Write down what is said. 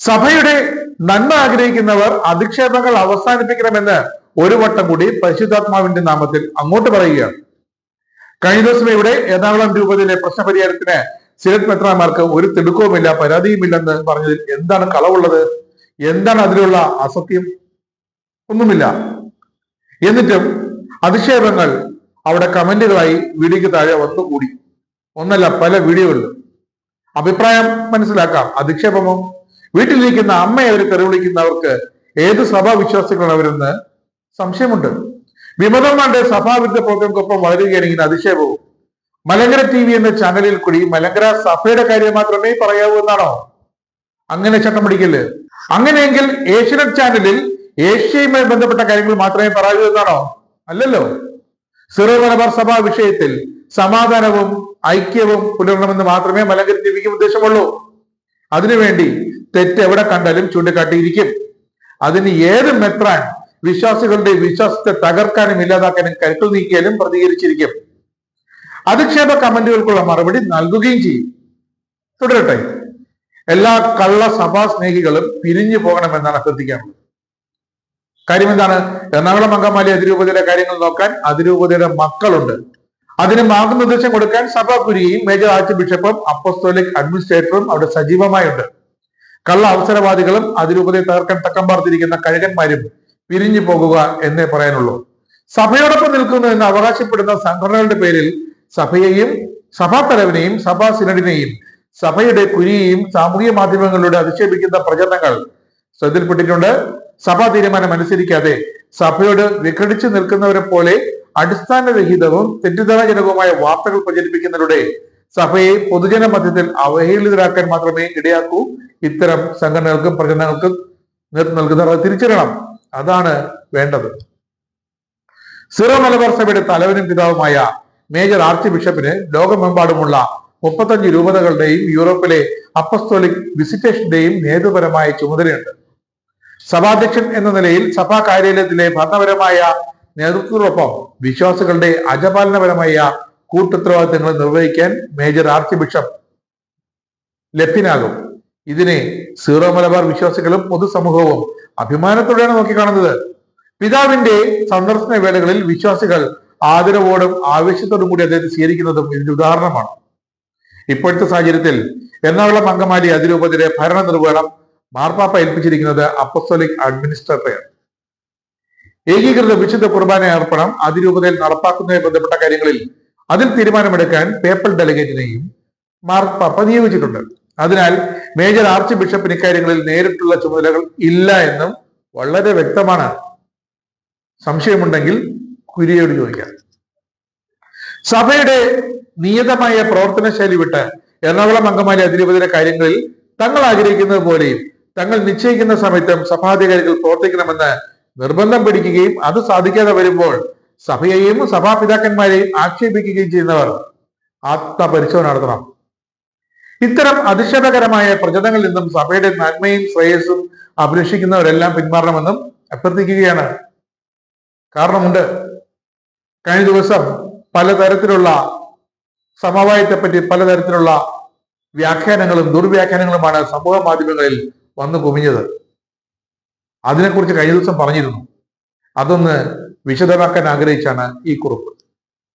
സഭയുടെ നന്മ ആഗ്രഹിക്കുന്നവർ അധിക്ഷേപങ്ങൾ അവസാനിപ്പിക്കണമെന്ന് ഒരു വട്ടം കൂടി പരിശുദ്ധാത്മാവിന്റെ നാമത്തിൽ അങ്ങോട്ട് പറയുകയാണ്. കഴിഞ്ഞ ദിവസം ഇവിടെ എറണാകുളം രൂപതയിലെ പ്രശ്നപരിഹാരത്തിന് സിലറ്റ് മെത്രാമാർക്ക് ഒരു തിടുക്കവുമില്ല പരാതിയുമില്ലെന്ന് പറഞ്ഞതിൽ എന്താണ് കളവുള്ളത്? എന്താണ് അതിലുള്ള അസത്യം? ഒന്നുമില്ല. എന്നിട്ടും അധിക്ഷേപങ്ങൾ അവിടെ കമന്റുകളായി വീഡിയോക്ക് താഴെ വന്നുകൂടി. ഒന്നല്ല പല വീഡിയോകളിലും. അഭിപ്രായം മനസ്സിലാക്കാം. അധിക്ഷേപമോ? വീട്ടിലിരിക്കുന്ന അമ്മയെ അവർ തെറിവിളിക്കുന്നവർക്ക് ഏത് സഭാ വിശ്വാസികളാണ് അവരെന്ന് സംശയമുണ്ട്. വിമതന്മാരുടെ സഭാവിരുദ്ധ പ്രവർത്തനങ്ങൾക്കൊപ്പം വളരുകയാണെങ്കിൽ അതിശയവും. മലങ്കര ടി വി എന്ന ചാനലിൽ കൂടി മലങ്കര സഭയുടെ കാര്യം മാത്രമേ പറയാവൂ എന്നാണോ? അങ്ങനെ ചട്ടം പിടിക്കൽ. അങ്ങനെയെങ്കിൽ ഏഷ്യനെറ്റ് ചാനലിൽ ഏഷ്യയുമായി ബന്ധപ്പെട്ട കാര്യങ്ങൾ മാത്രമേ പറയൂ എന്നാണോ? അല്ലല്ലോ. സിറോ മലബാർ സഭാ വിഷയത്തിൽ സമാധാനവും ഐക്യവും പുലരണമെന്ന് മാത്രമേ മലങ്കര ടി വിക്ക് ഉദ്ദേശമുള്ളൂ. അതിനുവേണ്ടി തെറ്റ് എവിടെ കണ്ടാലും ചൂണ്ടിക്കാട്ടിയിരിക്കും. അതിന് ഏത് മെത്രാൻ വിശ്വാസികളുടെ വിശ്വാസത്തെ തകർക്കാനും ഇല്ലാതാക്കാനും കരുത്തു നീക്കിയാലും പ്രതികരിച്ചിരിക്കും. അധിക്ഷേപ കമന്റുകൾക്കുള്ള മറുപടി നൽകുകയും ചെയ്യും. തുടരട്ടെ. എല്ലാ കള്ള സഭാ സ്നേഹികളും പിരിഞ്ഞു പോകണമെന്നാണ് അഭ്യർത്ഥിക്കാനുള്ളത് കാര്യം എന്താണ്? എറണാകുളം അങ്കമാലി അതിരൂപതയുടെ കാര്യങ്ങൾ നോക്കാൻ അതിരൂപതയുടെ മക്കളുണ്ട്. അതിന് മാർഗനിർദ്ദേശം കൊടുക്കാൻ സഭാപുരിയും മേജർ ആർച്ച് ബിഷപ്പും അപ്പോസ്തോലിക് അഡ്മിനിസ്ട്രേറ്ററും അവിടെ സജീവമായുണ്ട്. കള്ള അവസരവാദികളും അതിരൂപതയെ തകർക്കാൻ തക്കം പാർത്തിരിക്കുന്ന കഴുകന്മാരും പിരിഞ്ഞു പോകുക എന്നേ പറയാനുള്ളൂ. സഭയോടൊപ്പം നിൽക്കുന്നു എന്ന് അവകാശപ്പെടുന്ന സംഘടനകളുടെ പേരിൽ സഭയെയും സഭാ തലവനെയും സഭാ സിനഡിനെയും സഭയുടെ കുരിയെയും സാമൂഹ്യ മാധ്യമങ്ങളിലൂടെ അധിക്ഷേപിക്കുന്ന പ്രചരണങ്ങൾ ശ്രദ്ധയിൽപ്പെട്ടിട്ടുണ്ട്. സഭാ തീരുമാനം അനുസരിക്കാതെ സഭയോട് വിഘടിച്ചു നിൽക്കുന്നവരെ പോലെ അടിസ്ഥാനരഹിതവും തെറ്റിദ്ധാരാജനകവുമായ വാർത്തകൾ പ്രചരിപ്പിക്കുന്നതിലൂടെ സഭയെ പൊതുജന മധ്യത്തിൽ അവഹേളിതരാക്കാൻ മാത്രമേ ഇടയാക്കൂ. ഇത്തരം സംഘടനകൾക്കും പ്രചരണങ്ങൾക്കും നൽകുന്നവർ തിരിച്ചറിയണം. അതാണ് വേണ്ടത്. സിറോ മലബാർ സഭയുടെ തലവനും പിതാവുമായ മേജർ ആർച്ച് ബിഷപ്പിന് ലോകമെമ്പാടുമുള്ള മുപ്പത്തഞ്ച് രൂപതകളുടെയും യൂറോപ്പിലെ അപ്പസ്തോലിക് വിസിറ്റേഷന്റെയും നേതൃപരമായ ചുമതലയുണ്ട്. സഭാധ്യക്ഷൻ എന്ന നിലയിൽ സഭാ കാര്യാലയത്തിലെ ഭരണപരമായ നേതൃത്വത്തോടൊപ്പം വിശ്വാസികളുടെ അജപാലനപരമായ കൂട്ടുത്തരവാദിത്തങ്ങൾ നിർവഹിക്കാൻ മേജർ ആർച്ച് ബിഷപ്പ് ലഭ്യനാകും. ഇതിനെ സീറോ മലബാർ വിശ്വാസികളും പൊതുസമൂഹവും അഭിമാനത്തോടെയാണ് നോക്കിക്കാണുന്നത്. പിതാവിന്റെ സന്ദർശന വേളകളിൽ വിശ്വാസികൾ ആദരവോടും ആവേശത്തോടും കൂടി അദ്ദേഹത്തെ സ്വീകരിക്കുന്നതും ഇതിന്റെ ഉദാഹരണമാണ്. ഇപ്പോഴത്തെ സാഹചര്യത്തിൽ എറണാകുളം അങ്കമാലി അതിരൂപതയുടെ ഭരണ നിർവഹണം മാർപ്പാപ്പ ഏൽപ്പിച്ചിരിക്കുന്നത് അപ്പസ്തോലിക് അഡ്മിനിസ്ട്രേറ്ററെയാണ് ഏകീകൃത വിശുദ്ധ കുർബാന അർപ്പണം അതിരൂപതയിൽ നടപ്പാക്കുന്നതുമായി ബന്ധപ്പെട്ട കാര്യങ്ങളിൽ അതിൽ തീരുമാനമെടുക്കാൻ പേപ്പൽ ഡെലിഗേറ്റിനെയും മാർപ്പാപ്പ നിയോഗിച്ചിട്ടുണ്ട്. അതിനാൽ മേജർ ആർച്ച് ബിഷപ്പിന് ഇക്കാര്യങ്ങളിൽ നേരിട്ടുള്ള ചുമതലകൾ ഇല്ല എന്നും വളരെ വ്യക്തമാണ്. സംശയമുണ്ടെങ്കിൽ കുര്യോട് ചോദിക്കാം. സഭയുടെ നിയതമായ പ്രവർത്തന ശൈലി വിട്ട് എറണാകുളം അങ്കമാലി അതിരൂപതയുടെ കാര്യങ്ങളിൽ തങ്ങൾ ആഗ്രഹിക്കുന്നത് പോലെയും തങ്ങൾ നിശ്ചയിക്കുന്ന സമയത്തും സഭാധികാരികൾ പ്രവർത്തിക്കണമെന്ന് നിർബന്ധം പിടിക്കുകയും അത് സാധിക്കാതെ വരുമ്പോൾ സഭയെയും സഭാപിതാക്കന്മാരെയും ആക്ഷേപിക്കുകയും ചെയ്യുന്നവർ ആത്മപരിശോധന നടത്തണം. ഇത്തരം അധിക്ഷേപകരമായ പ്രചരണങ്ങളിൽ നിന്നും സഭയുടെ നന്മയും ശ്രേയസ്സും അഭിലഷിക്കുന്നവരെല്ലാം പിന്മാറണമെന്നും അഭ്യർത്ഥിക്കുകയാണ്. കാരണമുണ്ട്. കഴിഞ്ഞ ദിവസം പലതരത്തിലുള്ള സമവായത്തെപ്പറ്റി പലതരത്തിലുള്ള വ്യാഖ്യാനങ്ങളും ദുർവ്യാഖ്യാനങ്ങളുമാണ് സമൂഹ മാധ്യമങ്ങളിൽ വന്നു കുമിഞ്ഞത്. അതിനെക്കുറിച്ച് കഴിഞ്ഞ ദിവസം പറഞ്ഞിരുന്നു. അതൊന്ന് വിശദമാക്കാൻ ആഗ്രഹിച്ചാണ് ഈ കുറിപ്പ്.